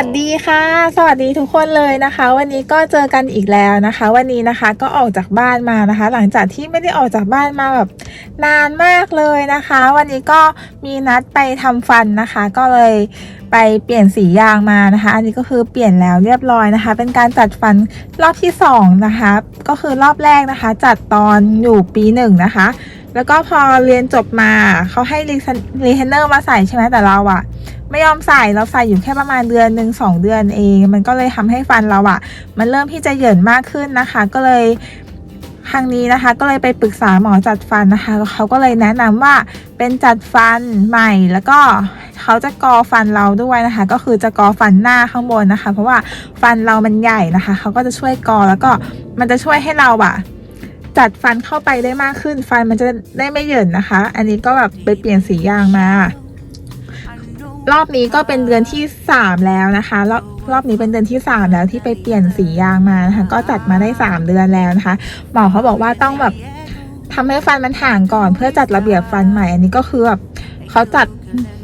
วัสดีค่ะ สวัสดีทุกคนเลยนะคะ วันนี้ก็เจอกันอีกแล้วนะคะ วันนี้นะคะก็ออกจากบ้านมานะคะ หลังจากที่ไม่ได้ออกจากบ้านมาแบบนานมากเลยนะคะ วันนี้ก็มีนัดไปทำฟันนะคะ ก็เลยไปเปลี่ยนสียางมานะคะ อันนี้ก็คือเปลี่ยนแล้วเรียบร้อยนะคะ เป็นการจัดฟันรอบที่สองนะคะก็คือรอบแรกนะคะ จัดตอนอยู่ปีหนึ่งนะคะ แล้วก็พอเรียนจบมาเขาให้รีเทนเนอร์มาใส่ใช่ไหมแต่เราอะ ไม่ยอมใส่เราใส่อยู่แค่ประมาณเดือนหนึ่งสองเดือนเอง มันก็เลยทำให้ฟันเราอะมันเริ่มที่จะเหยินมากขึ้นนะคะ ก็เลยครั้งนี้นะคะ ก็เลยไปปรึกษาหมอจัดฟันนะคะเขาก็เลยแนะนำว่าเป็นจัดฟันใหม่แล้วก็เขาจะกอฟันเราด้วยนะคะ ก็คือจะกอฟันหน้าข้างบนนะคะ เพราะว่าฟันเรามันใหญ่นะคะเขาก็จะช่วยกอแล้วก็มันจะช่วยให้เราอะจัดฟันเข้าไปได้มากขึ้น ฟันมันจะได้ไม่เหยินนะคะ อันนี้ก็แบบไปเปลี่ยนสียางมา รอบนี้ก็เป็นเดือนที่สามแล้วนะคะรอบรอบนี้เป็นเดือนที่สามแล้วที่ไปเปลี่ยนสียางมานะคะก็จัดมาได้สามเดือนแล้วนะคะ หมอเขาบอกว่าต้องแบบทำให้ฟันมันห่างก่อนเพื่อจัดระเบียบฟันใหม่ อันนี้ก็คือแบบเขาจัด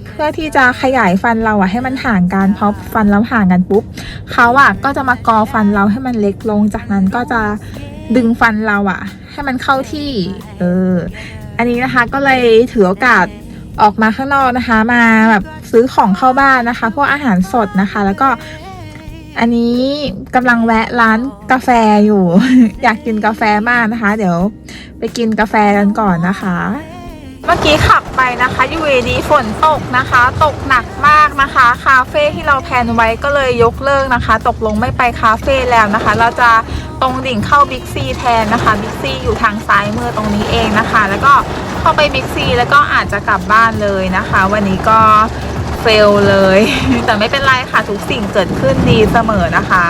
เพื่อที่จะขยายฟันเราอะให้มันห่างกันเพราะฟันเราห่างกันปุ๊บเขาอะก็จะมากอฟันเราให้มันเล็กลง จากนั้นก็จะดึงฟันเราอะให้มันเข้าที่ เออ อันนี้นะคะก็เลยถือโอกาส ออกมาข้างนอกนะคะ มาแบบซื้อของเข้าบ้านนะคะ พวกอาหารสดนะคะ แล้วก็อันนี้กำลังแวะร้านกาแฟอยู่ อยากกินกาแฟมากนะคะ เดี๋ยวไปกินกาแฟกันก่อนนะคะ เมื่อกี้ขับไปนะคะยู่ดีฝนตกนะคะ ตกหนักมากนะคะ คาเฟ่ที่เราแพลนไว้ก็เลยยกเลิกนะคะ ตกลงไม่ไปคาเฟ่แล้วนะคะ เราจะ ตรงดิ่งเข้าบิ๊กซีแทนนะคะบิ๊กซีอยู่ทางซ้ายมือตรงนี้เองนะคะ แล้วก็เข้าไปบิ๊กซีแล้วก็อาจจะกลับบ้านเลยนะคะ วันนี้ก็เฟลเลย แต่ไม่เป็นไรค่ะทุกสิ่งเกิดขึ้นดีเสมอนะคะ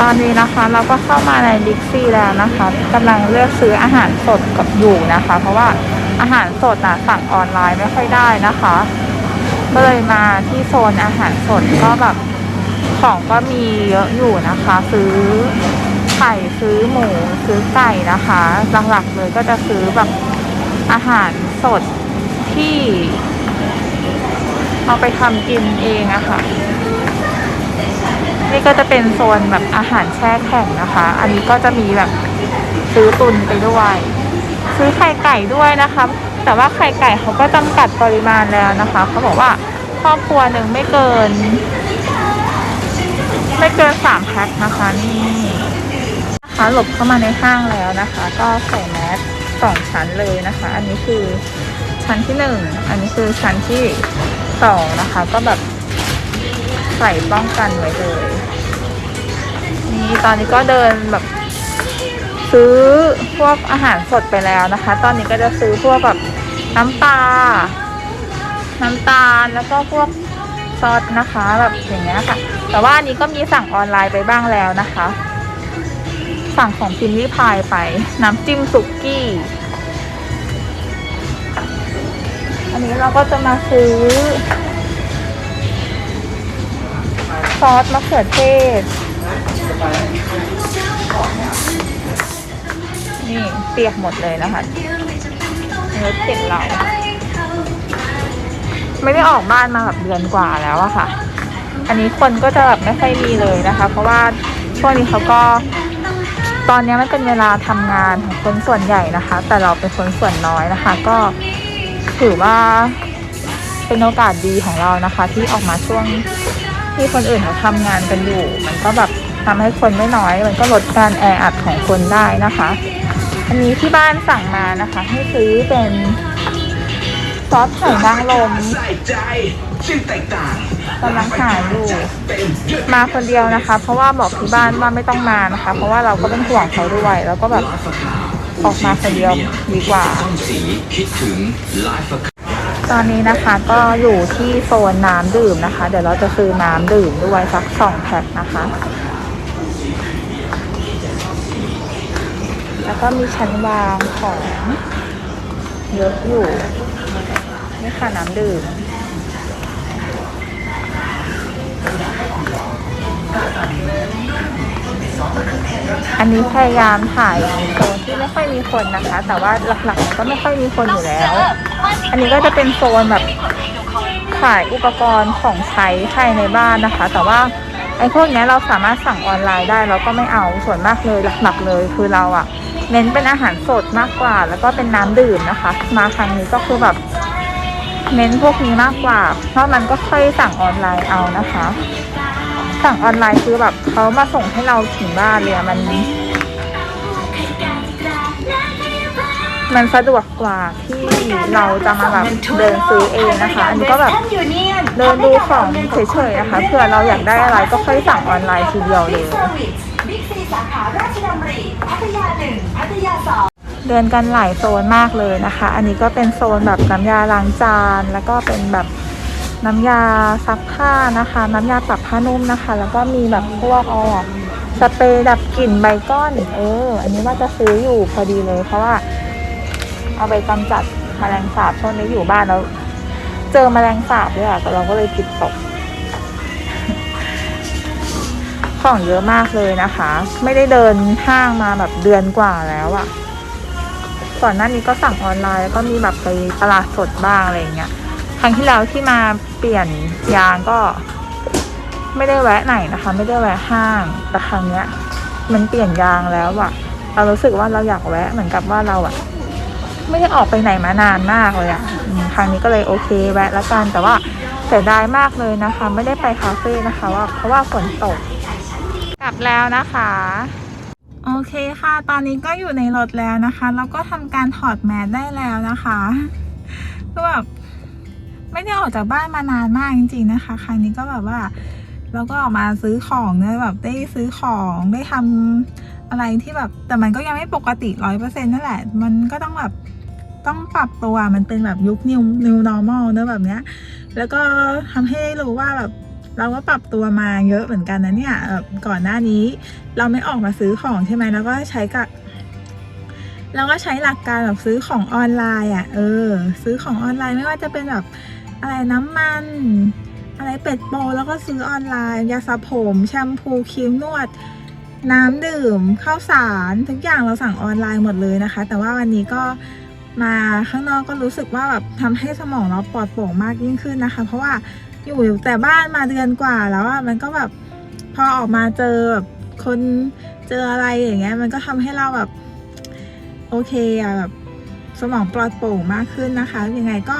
ตอนนี้นะคะเราก็เข้ามาในบิ๊กซีแล้วนะคะกำลังเลือกซื้ออาหารสดกับอยู่นะคะ เพราะว่าอาหารสดนะสั่งออนไลน์ไม่ค่อยได้นะคะก็เลยมาที่โซนอาหารสดก็แบบ ของก็มีเยอะอยู่นะคะ ซื้อไข่ซื้อหมูซื้อไก่นะคะหลักๆเลยก็จะซื้อแบบอาหารสดที่เอาไปทำกินเองอะค่ะ นี่ก็จะเป็นโซนแบบอาหารแช่แข็งนะคะ อันนี้ก็จะมีแบบซื้อตุนไปด้วย ซื้อไข่ไก่ด้วยนะคะ แต่ว่าไข่ไก่เขาก็จำกัดปริมาณแล้วนะคะ เขาบอกว่าครอบครัวหนึ่งไม่เกิน ไม่เกินสามแพ็คนะคะนี่นะคะหลบเข้ามาในห้างแล้วนะคะ ก็ใส่แมสสองชั้นเลยนะคะ อันนี้คือชั้นที่หนึ่งอันนี้คือชั้นที่สองนะคะ ก็แบบใส่ป้องกันไว้เลยนี่ตอนนี้ก็เดินแบบซื้อพวกอาหารสดไปแล้วนะคะ ตอนนี้ก็จะซื้อพวกแบบน้ำปลาน้ำตาลแล้วก็พวก ซอสนะคะแบบอย่างเงี้ยค่ะ แต่ว่าอันนี้ก็มีสั่งออนไลน์ไปบ้างแล้วนะคะ สั่งของพิมพ์ริพายไปน้ำจิ้มสุกี้ อันนี้เราก็จะมาซื้อ ซอสมะเขือเทศ นี่เปียกหมดเลยนะคะรถติดเรา ไม่ได้ออกบ้านมาแบบเดือนกว่าแล้วอะค่ะ อันนี้คนก็จะแบบไม่ค่อยมีเลยนะคะ เพราะว่าช่วงนี้เขาก็ ตอนนี้มันเป็นเวลาทำงานของคนส่วนใหญ่นะคะ แต่เราเป็นคนส่วนน้อยนะคะ ก็ถือว่าเป็นโอกาสดีของเรานะคะ ที่ออกมาช่วงที่คนอื่นเขาทำงานกันอยู่ มันก็แบบทำให้คนไม่น้อย มันก็ลดการแออัดของคนได้นะคะ อันนี้ที่บ้านสั่งมานะคะ ให้ซื้อเป็น ซอสหอยนางรมใส่ใจชื่อแตกต่างกำลังหาอยู่เต็มเยอะมาคนเดียวนะคะ เพราะว่าบอกที่บ้านว่าไม่ต้องมานะคะ เพราะว่าเราก็เป็นห่วงเขาด้วยแล้วก็แบบออกมาคนเดียวดีกว่าต้นสีคิดถึงไลฟ์ตอนนี้นะคะก็อยู่ที่โซนน้ำดื่มนะคะ เดี๋ยวเราจะซื้อน้ำดื่มด้วยสักสองแพ็คนะคะ แล้วก็มีชั้นวางของเยอะอยู่ นี่ค่ะน้ำดื่มอันนี้พยายามถ่ายโซนที่ไม่ค่อยมีคนนะคะ แต่ว่าหลักๆก็ไม่ค่อยมีคนอยู่แล้ว อันนี้ก็จะเป็นโซนแบบขายอุปกรณ์ของใช้ภายในบ้านนะคะ แต่ว่าไอ้พวกนี้เราสามารถสั่งออนไลน์ได้เราก็ไม่เอาส่วนมากเลยหลักๆเลย คือเราอะเน้นเป็นอาหารสดมากกว่า แล้วก็เป็นน้ำดื่มนะคะ มาครั้งนี้ก็คือแบบ เน้นพวกนี้มากกว่านอกนั้นก็ค่อยสั่งออนไลน์เอานะคะ สั่งออนไลน์คือแบบเขามาส่งให้เราถึงบ้านเลยมัน มันสะดวกกว่าที่เราจะมาแบบเดินซื้อเองนะคะ อันนี้ก็แบบเดินดูของเฉยๆนะคะเผื่อเราอยากได้อะไรก็ค่อยสั่งออนไลน์ทีเดียวเลยบิ๊กซีสาขาราชดำริพัทยาหนึ่งพัทยาสอง เดินกันหลายโซนมากเลยนะคะ อันนี้ก็เป็นโซนแบบน้ำยาล้างจาน แล้วก็เป็นแบบน้ำยาซักผ้านะคะ น้ำยาปรับผ้านุ่มนะคะ แล้วก็มีแบบพวกออะสเปรย์ดับกลิ่นใบก้อน เออ อันนี้ว่าจะซื้ออยู่พอดีเลย เพราะว่า เอาไปกำจัดแมลงสาบช่วงนี้อยู่บ้านแล้ว เจอแมลงสาบด้วยอะเราก็เลยจิตตก ของเยอะมากเลยนะคะ ไม่ได้เดินห้างมาแบบเดือนกว่าแล้วอะ ก่อนหน้านี้ก็สั่งออนไลน์แล้วก็มีแบบไปตลาดสดบ้างอะไรอย่างเงี้ยครั้งที่แล้วที่มาเปลี่ยนยางก็ ไม่ได้แวะไหนนะคะ ไม่ได้แวะห้างแต่ครั้งเนี้ย มันเปลี่ยนยางแล้วอะเรารู้สึกว่าเราอยากแวะเหมือนกับว่าเราอะไม่ได้ออกไปไหนมานานมากเลยอะครั้งนี้ก็เลยโอเคแวะแล้วกันแต่ว่าเสียดายมากเลยนะคะ ไม่ได้ไปคาเฟ่นะคะว่าเพราะว่าฝนตก กลับแล้วนะคะ โอเคค่ะ ตอนนี้ก็อยู่ในรถแล้วนะคะ แล้วก็ทำการถอดแมสได้แล้วนะคะก็แบบไม่ได้ออกจากบ้านมานานมากจริงๆนะคะ ครั้งนี้ก็แบบว่าเราก็ออกมาซื้อของเนอะแบบได้ซื้อของได้ทำอะไรที่แบบ แต่มันก็ยังไม่ปกติร้อยเปอร์เซ็นต์นั่นแหละ มันก็ต้องแบบต้องปรับตัวมันเป็นแบบยุค new new normal เนอะแบบเนี้ย แล้วก็ทำให้ได้รู้ว่าแบบ เราก็ปรับตัวมาเยอะเหมือนกันนะเนี่ยก่อนหน้านี้เราไม่ออกมาซื้อของใช่ไหมแล้วก็ใช้กับเราก็ใช้หลักการแบบซื้อของออนไลน์อะเออ ซื้อของออนไลน์ไม่ว่าจะเป็นแบบอะไรน้ำมัน อะไรเป็ดโปแล้วก็ซื้อออนไลน์ยาสระผมแชมพูครีมนวด น้ำดื่มข้าวสารทุกอย่างเราสั่งออนไลน์หมดเลยนะคะ แต่ว่าวันนี้ก็ มาข้างนอกก็รู้สึกว่าแบบทำให้สมองเราปลอดโปร่งมากยิ่งขึ้นนะคะ เพราะว่าอยู่แต่บ้านมาเดือนกว่าแล้วอะมันก็แบบพอออกมาเจอแบบคนเจออะไรอย่างเงี้ยมันก็ทำให้เราแบบโอเคอะแบบสมองปลอดโปร่งมากขึ้นนะคะ ยังไงก็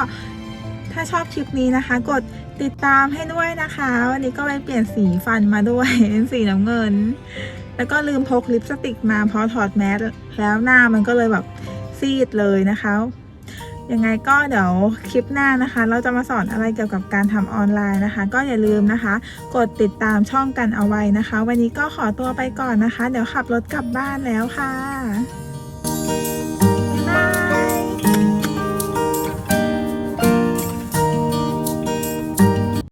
ถ้าชอบคลิปนี้นะคะ กดติดตามให้ด้วยนะคะ วันนี้ก็ไปเปลี่ยนสีฟันมาด้วยเป็นสีน้ำเงิน แล้วก็ลืมพกลิปสติกมาเพราะถอดแมสแล้วหน้ามันก็เลยแบบ ซีดเลยนะคะยังไงก็เดี๋ยวคลิปหน้านะคะ เราจะมาสอนอะไรเกี่ยวกับการทำออนไลน์นะคะ ก็อย่าลืมนะคะ กดติดตามช่องกันเอาไว้นะคะ วันนี้ก็ขอตัวไปก่อนนะคะ เดี๋ยวขับรถกลับบ้านแล้วค่ะ